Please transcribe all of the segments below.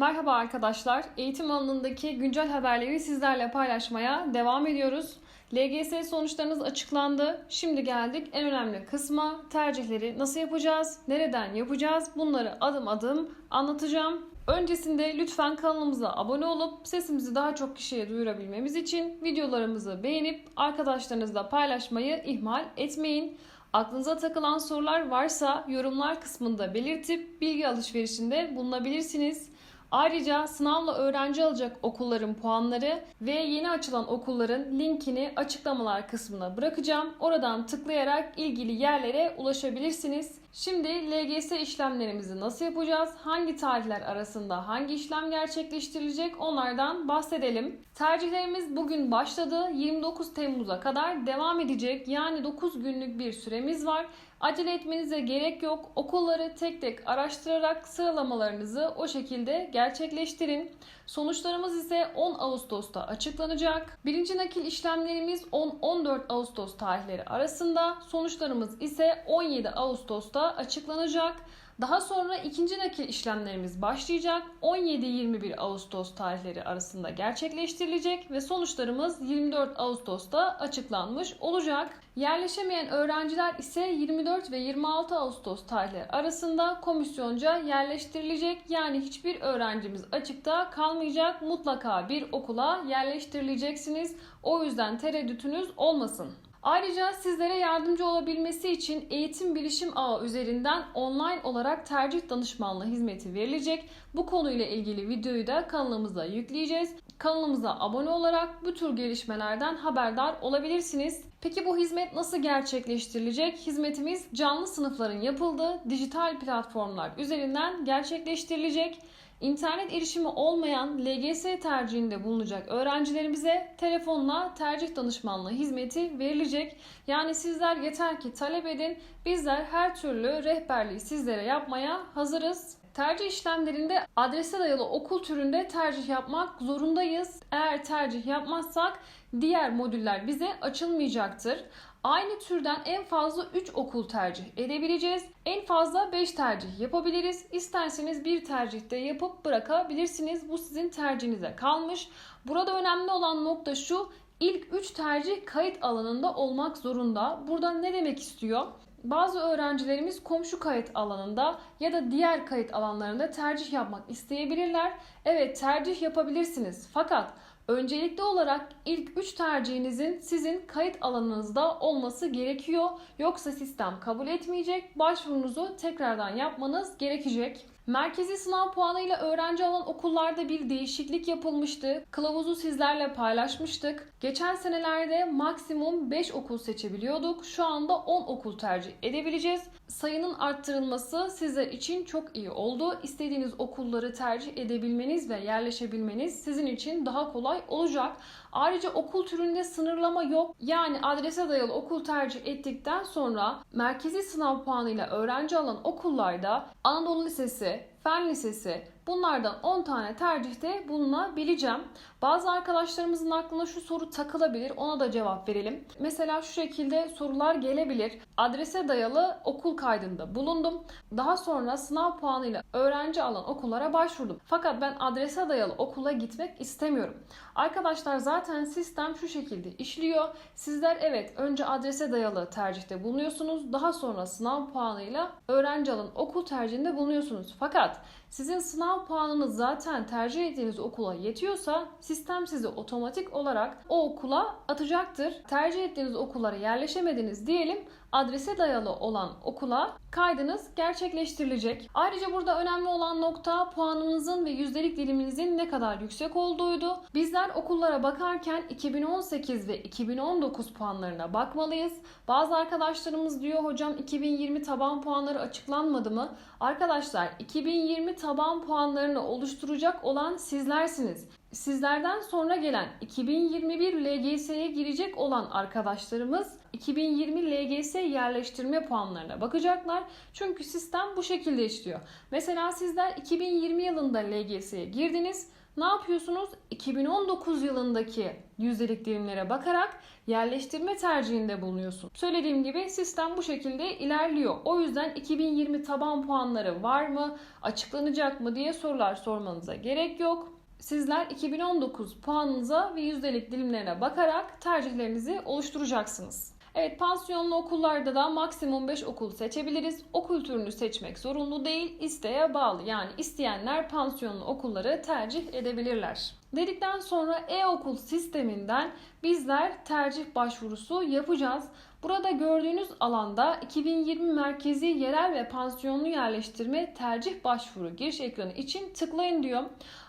Merhaba arkadaşlar. Eğitim alanındaki güncel haberleri sizlerle paylaşmaya devam ediyoruz. LGS sonuçlarınız açıklandı. Şimdi geldik en önemli kısma. Tercihleri nasıl yapacağız? Nereden yapacağız? Bunları adım adım anlatacağım. Öncesinde lütfen kanalımıza abone olup sesimizi daha çok kişiye duyurabilmemiz için videolarımızı beğenip arkadaşlarınızla paylaşmayı ihmal etmeyin. Aklınıza takılan sorular varsa yorumlar kısmında belirtip bilgi alışverişinde bulunabilirsiniz. Ayrıca sınavla öğrenci alacak okulların puanları ve yeni açılan okulların linkini açıklamalar kısmına bırakacağım. Oradan tıklayarak ilgili yerlere ulaşabilirsiniz. Şimdi LGS işlemlerimizi nasıl yapacağız? Hangi tarihler arasında hangi işlem gerçekleştirilecek? Onlardan bahsedelim. Tercihlerimiz bugün başladı. 29 Temmuz'a kadar devam edecek. Yani 9 günlük bir süremiz var. Acele etmenize gerek yok. Okulları tek tek araştırarak sıralamalarınızı o şekilde gerçekleştirin. Sonuçlarımız ise 10 Ağustos'ta açıklanacak. Birinci nakil işlemlerimiz 10-14 Ağustos tarihleri arasında. Sonuçlarımız ise 17 Ağustos'ta açıklanacak. Daha sonra ikinci nakil işlemlerimiz başlayacak. 17-21 Ağustos tarihleri arasında gerçekleştirilecek ve sonuçlarımız 24 Ağustos'ta açıklanmış olacak. Yerleşemeyen öğrenciler ise 24 ve 26 Ağustos tarihleri arasında komisyonca yerleştirilecek. Yani hiçbir öğrencimiz açıkta kalmayacak. Mutlaka bir okula yerleştirileceksiniz. O yüzden tereddütünüz olmasın. Ayrıca sizlere yardımcı olabilmesi için Eğitim Bilişim Ağı üzerinden online olarak tercih danışmanlığı hizmeti verilecek. Bu konuyla ilgili videoyu da kanalımıza yükleyeceğiz. Kanalımıza abone olarak bu tür gelişmelerden haberdar olabilirsiniz. Peki bu hizmet nasıl gerçekleştirilecek? Hizmetimiz canlı sınıfların yapıldığı dijital platformlar üzerinden gerçekleştirilecek. İnternet erişimi olmayan LGS tercihinde bulunacak öğrencilerimize telefonla tercih danışmanlığı hizmeti verilecek. Yani sizler yeter ki talep edin. Bizler her türlü rehberliği sizlere yapmaya hazırız. Tercih işlemlerinde adrese dayalı okul türünde tercih yapmak zorundayız. Eğer tercih yapmazsak diğer modüller bize açılmayacaktır. Aynı türden en fazla 3 okul tercih edebileceğiz. En fazla 5 tercih yapabiliriz. İsterseniz bir tercihte yapıp bırakabilirsiniz. Bu sizin tercihinize kalmış. Burada önemli olan nokta şu. İlk 3 tercih kayıt alanında olmak zorunda. Burada ne demek istiyor? Bazı öğrencilerimiz komşu kayıt alanında ya da diğer kayıt alanlarında tercih yapmak isteyebilirler. Evet tercih yapabilirsiniz. Fakat Öncelikli olarak ilk 3 tercihinizin sizin kayıt alanınızda olması gerekiyor. Yoksa sistem kabul etmeyecek. Başvurunuzu tekrardan yapmanız gerekecek. Merkezi sınav puanıyla öğrenci alan okullarda bir değişiklik yapılmıştı. Kılavuzu sizlerle paylaşmıştık. Geçen senelerde maksimum 5 okul seçebiliyorduk. Şu anda 10 okul tercih edebileceğiz. Sayının arttırılması sizler için çok iyi oldu. İstediğiniz okulları tercih edebilmeniz ve yerleşebilmeniz sizin için daha kolay olacak. Ayrıca okul türünde sınırlama yok. Yani adrese dayalı okul tercih ettikten sonra merkezi sınav puanıyla öğrenci alan okullarda Anadolu Lisesi, Fen Lisesi bunlardan 10 tane tercihte bulunabileceğim. Bazı arkadaşlarımızın aklına şu soru takılabilir. Ona da cevap verelim. Mesela şu şekilde sorular gelebilir. Adrese dayalı okul kaydında bulundum. Daha sonra sınav puanıyla öğrenci alan okullara başvurdum. Fakat ben adrese dayalı okula gitmek istemiyorum. Arkadaşlar zaten sistem şu şekilde işliyor. Sizler evet önce adrese dayalı tercihte bulunuyorsunuz. Daha sonra sınav puanıyla öğrenci alan okul tercihinde bulunuyorsunuz. Fakat sizin sınav puanınız zaten tercih ettiğiniz okula yetiyorsa sistem sizi otomatik olarak o okula atacaktır. Tercih ettiğiniz okullara yerleşemediniz diyelim adrese dayalı olan okula kaydınız gerçekleştirilecek. Ayrıca burada önemli olan nokta puanınızın ve yüzdelik diliminizin ne kadar yüksek olduğuydu. Bizler okullara bakarken 2018 ve 2019 puanlarına bakmalıyız. Bazı arkadaşlarımız diyor hocam 2020 taban puanları açıklanmadı mı? Arkadaşlar 2020 taban puanlarını oluşturacak olan sizlersiniz sizlerden sonra gelen 2021 LGS'ye girecek olan arkadaşlarımız 2020 LGS yerleştirme puanlarına bakacaklar. Çünkü sistem bu şekilde işliyor. Mesela sizler 2020 yılında LGS'ye girdiniz. Ne yapıyorsunuz? 2019 yılındaki yüzdelik dilimlere bakarak yerleştirme tercihinde bulunuyorsun. Söylediğim gibi sistem bu şekilde ilerliyor. O yüzden 2020 taban puanları var mı, açıklanacak mı diye sorular sormanıza gerek yok. Sizler 2019 puanınıza ve yüzdelik dilimlerine bakarak tercihlerinizi oluşturacaksınız. Evet pansiyonlu okullarda da maksimum 5 okul seçebiliriz. Okul türünü seçmek zorunlu değil, isteğe bağlı. Yani isteyenler pansiyonlu okulları tercih edebilirler. Dedikten sonra e-okul sisteminden bizler tercih başvurusu yapacağız. Burada gördüğünüz alanda 2020 merkezi yerel ve pansiyonlu yerleştirme tercih başvuru giriş ekranı için tıklayın diyor.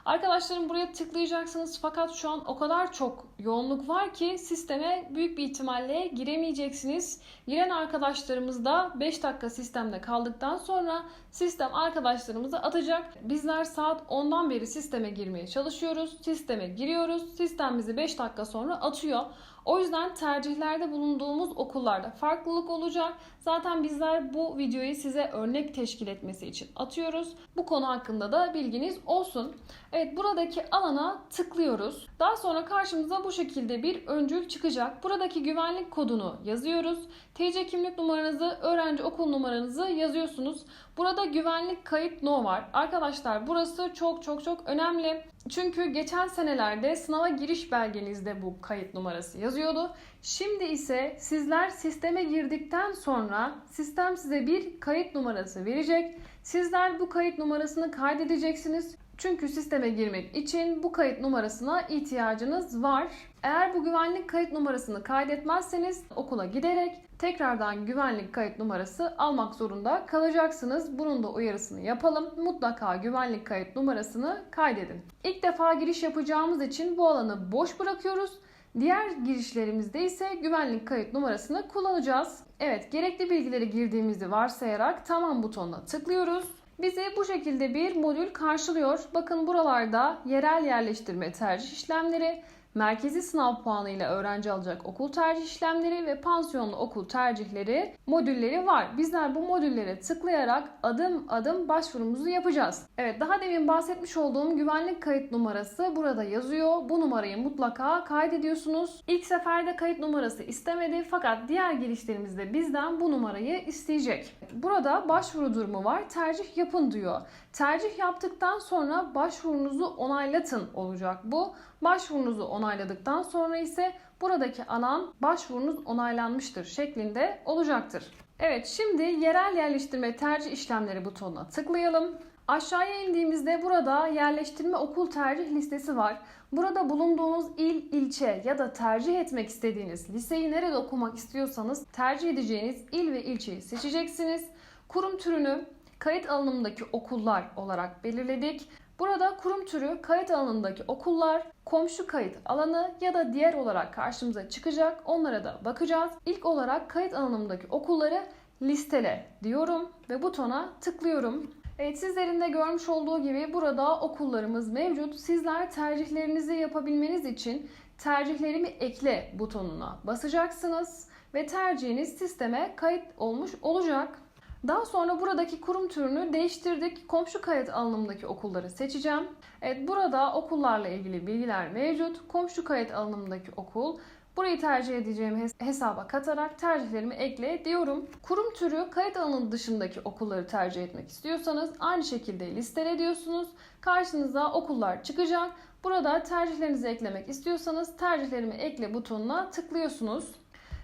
Arkadaşlarım buraya tıklayacaksınız fakat şu an o kadar çok yoğunluk var ki sisteme büyük bir ihtimalle giremeyeceksiniz. Giren arkadaşlarımız da 5 dakika sistemde kaldıktan sonra sistem arkadaşlarımızı atacak. Bizler saat 10'dan beri sisteme girmeye çalışıyoruz. Sisteme giriyoruz. Sistem bizi 5 dakika sonra atıyor. O yüzden tercihlerde bulunduğumuz okullarda farklılık olacak. Zaten bizler bu videoyu size örnek teşkil etmesi için atıyoruz. Bu konu hakkında da bilginiz olsun. Evet buradaki alana tıklıyoruz. Daha sonra karşımıza bu şekilde bir öncül çıkacak. Buradaki güvenlik kodunu yazıyoruz. TC kimlik numaranızı, öğrenci okul numaranızı yazıyorsunuz. Burada güvenlik kayıt no var. Arkadaşlar burası çok çok çok önemli. Çünkü geçen senelerde sınava giriş belgenizde bu kayıt numarası yazıyordu. Şimdi ise sizler sisteme girdikten sonra sistem size bir kayıt numarası verecek. Sizler bu kayıt numarasını kaydedeceksiniz. Çünkü sisteme girmek için bu kayıt numarasına ihtiyacınız var. Eğer bu güvenlik kayıt numarasını kaydetmezseniz okula giderek tekrardan güvenlik kayıt numarası almak zorunda kalacaksınız. Bunun da uyarısını yapalım. Mutlaka güvenlik kayıt numarasını kaydedin. İlk defa giriş yapacağımız için bu alanı boş bırakıyoruz. Diğer girişlerimizde ise güvenlik kayıt numarasını kullanacağız. Evet, gerekli bilgileri girdiğimizi varsayarak tamam butonuna tıklıyoruz. Bizi bu şekilde bir modül karşılıyor. Bakın buralarda yerel yerleştirme tercih işlemleri, merkezi sınav puanıyla öğrenci alacak okul tercih işlemleri ve pansiyonlu okul tercihleri modülleri var. Bizler bu modüllere tıklayarak adım adım başvurumuzu yapacağız. Evet daha demin bahsetmiş olduğum güvenlik kayıt numarası burada yazıyor. Bu numarayı mutlaka kaydediyorsunuz. İlk seferde kayıt numarası istemedi fakat diğer girişlerimizde bizden bu numarayı isteyecek. Burada başvuru durumu var. Tercih yapın diyor. Tercih yaptıktan sonra başvurunuzu onaylatın olacak bu. Başvurunuzu onayladıktan sonra ise buradaki alan başvurunuz onaylanmıştır şeklinde olacaktır. Evet şimdi yerel yerleştirme tercih işlemleri butonuna tıklayalım. Aşağıya indiğimizde burada yerleştirme okul tercih listesi var. Burada bulunduğunuz il, ilçe ya da tercih etmek istediğiniz liseyi nerede okumak istiyorsanız tercih edeceğiniz il ve ilçeyi seçeceksiniz. Kurum türünü kayıt alanımdaki okullar olarak belirledik. Burada kurum türü kayıt alanındaki okullar, komşu kayıt alanı ya da diğer olarak karşımıza çıkacak. Onlara da bakacağız. İlk olarak kayıt alanımdaki okulları listele diyorum ve butona tıklıyorum. Evet sizlerin de görmüş olduğu gibi burada okullarımız mevcut. Sizler tercihlerinizi yapabilmeniz için tercihlerimi ekle butonuna basacaksınız ve tercihiniz sisteme kayıt olmuş olacak. Daha sonra buradaki kurum türünü değiştirdik. Komşu kayıt alanımdaki okulları seçeceğim. Evet burada okullarla ilgili bilgiler mevcut. Komşu kayıt alanımdaki okul Burayı tercih edeceğim hesaba katarak tercihlerimi ekle diyorum. Kurum türü kayıt alanı dışındaki okulları tercih etmek istiyorsanız aynı şekilde listele diyorsunuz. Karşınıza okullar çıkacak. Burada tercihlerinizi eklemek istiyorsanız tercihlerimi ekle butonuna tıklıyorsunuz.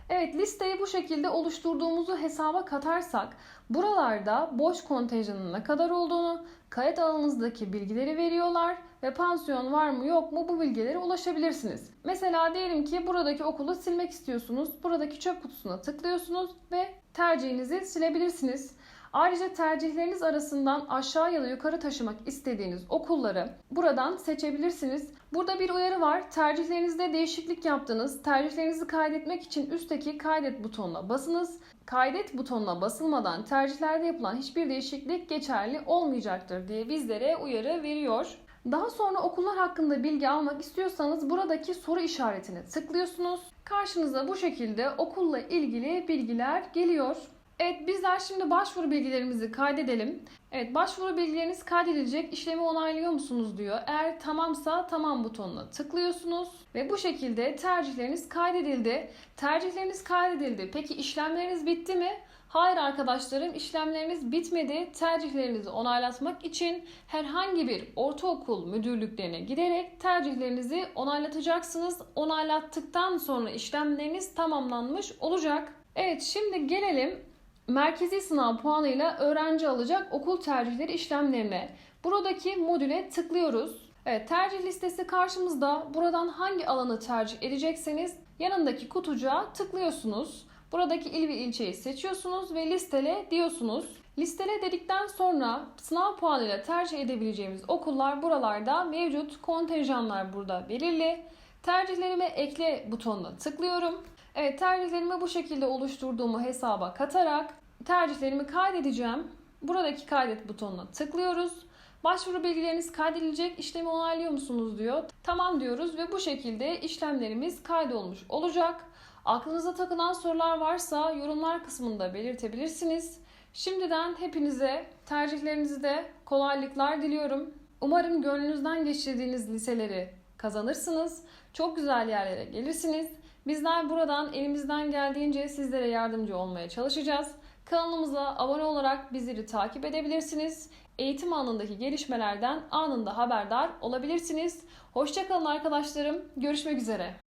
Evet listeyi bu şekilde oluşturduğumuzu hesaba katarsak buralarda boş kontenjanın ne kadar olduğunu, kayıt alanınızdaki bilgileri veriyorlar ve pansiyon var mı yok mu bu bilgilere ulaşabilirsiniz. Mesela diyelim ki buradaki okulu silmek istiyorsunuz. Buradaki çöp kutusuna tıklıyorsunuz ve tercihinizi silebilirsiniz. Ayrıca tercihleriniz arasından aşağı ya da yukarı taşımak istediğiniz okulları buradan seçebilirsiniz. Burada bir uyarı var. Tercihlerinizde değişiklik yaptınız. Tercihlerinizi kaydetmek için üstteki kaydet butonuna basınız. Kaydet butonuna basılmadan tercihlerde yapılan hiçbir değişiklik geçerli olmayacaktır diye bizlere uyarı veriyor. Daha sonra okullar hakkında bilgi almak istiyorsanız buradaki soru işaretine tıklıyorsunuz. Karşınıza bu şekilde okulla ilgili bilgiler geliyor. Evet bizler şimdi başvuru bilgilerimizi kaydedelim. Evet başvuru bilgileriniz kaydedilecek işlemi onaylıyor musunuz diyor. Eğer tamamsa tamam butonuna tıklıyorsunuz ve bu şekilde tercihleriniz kaydedildi. Tercihleriniz kaydedildi. Peki işlemleriniz bitti mi? Hayır arkadaşlarım işlemleriniz bitmedi. Tercihlerinizi onaylatmak için herhangi bir ortaokul müdürlüklerine giderek tercihlerinizi onaylatacaksınız. Onaylattıktan sonra işlemleriniz tamamlanmış olacak. Evet şimdi gelelim merkezi sınav puanıyla öğrenci alacak okul tercihleri işlemlerine. Buradaki modüle tıklıyoruz. Evet tercih listesi karşımızda. Buradan hangi alanı tercih edecekseniz yanındaki kutucuğa tıklıyorsunuz. Buradaki il ve ilçeyi seçiyorsunuz ve listele diyorsunuz. Listele dedikten sonra sınav puanıyla tercih edebileceğimiz okullar buralarda mevcut. Kontenjanlar burada belirli. Tercihlerime ekle butonuna tıklıyorum. Evet tercihlerimi bu şekilde oluşturduğumu hesaba katarak tercihlerimi kaydedeceğim. Buradaki kaydet butonuna tıklıyoruz. Başvuru bilgileriniz kaydedilecek işlemi onaylıyor musunuz diyor. Tamam diyoruz ve bu şekilde işlemlerimiz kaydolmuş olacak. Aklınıza takılan sorular varsa yorumlar kısmında belirtebilirsiniz. Şimdiden hepinize tercihlerinizde kolaylıklar diliyorum. Umarım gönlünüzden geçirdiğiniz liseleri kazanırsınız. Çok güzel yerlere gelirsiniz. Bizler buradan elimizden geldiğince sizlere yardımcı olmaya çalışacağız. Kanalımıza abone olarak bizleri takip edebilirsiniz. Eğitim alanındaki gelişmelerden anında haberdar olabilirsiniz. Hoşçakalın arkadaşlarım. Görüşmek üzere.